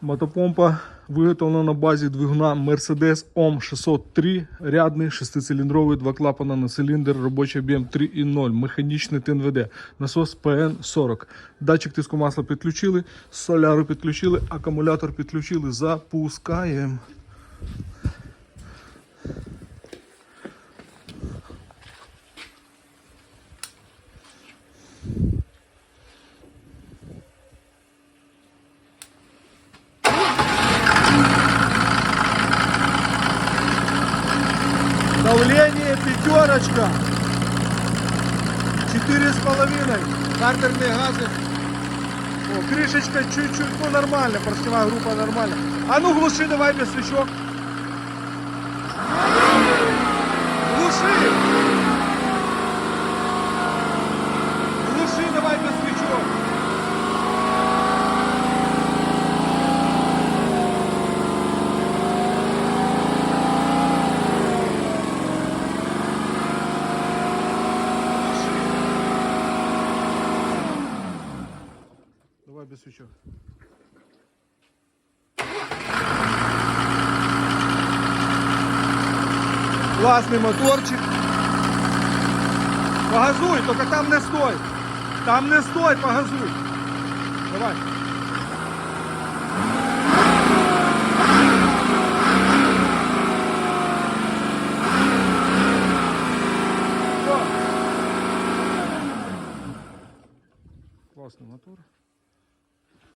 Мотопомпа виготовлена на базі двигуна Mercedes OM 603, рядний, шестициліндровий, два клапана на циліндр, робочий об'єм 3,0, механічний ТНВД, насос ПН-40. Датчик тиску масла підключили, соляру підключили, акумулятор підключили, запускаємо. Давление пятерочка. Четыре с половиной. Картерные газы. О, крышечка чуть-чуть, ну нормально, поршневая группа нормально. А ну глуши давай без свечок. Давай без свічок. Класний моторчик. Погазуй, только там не стой. Там не стой, погазуй. Давай. Классный мотор.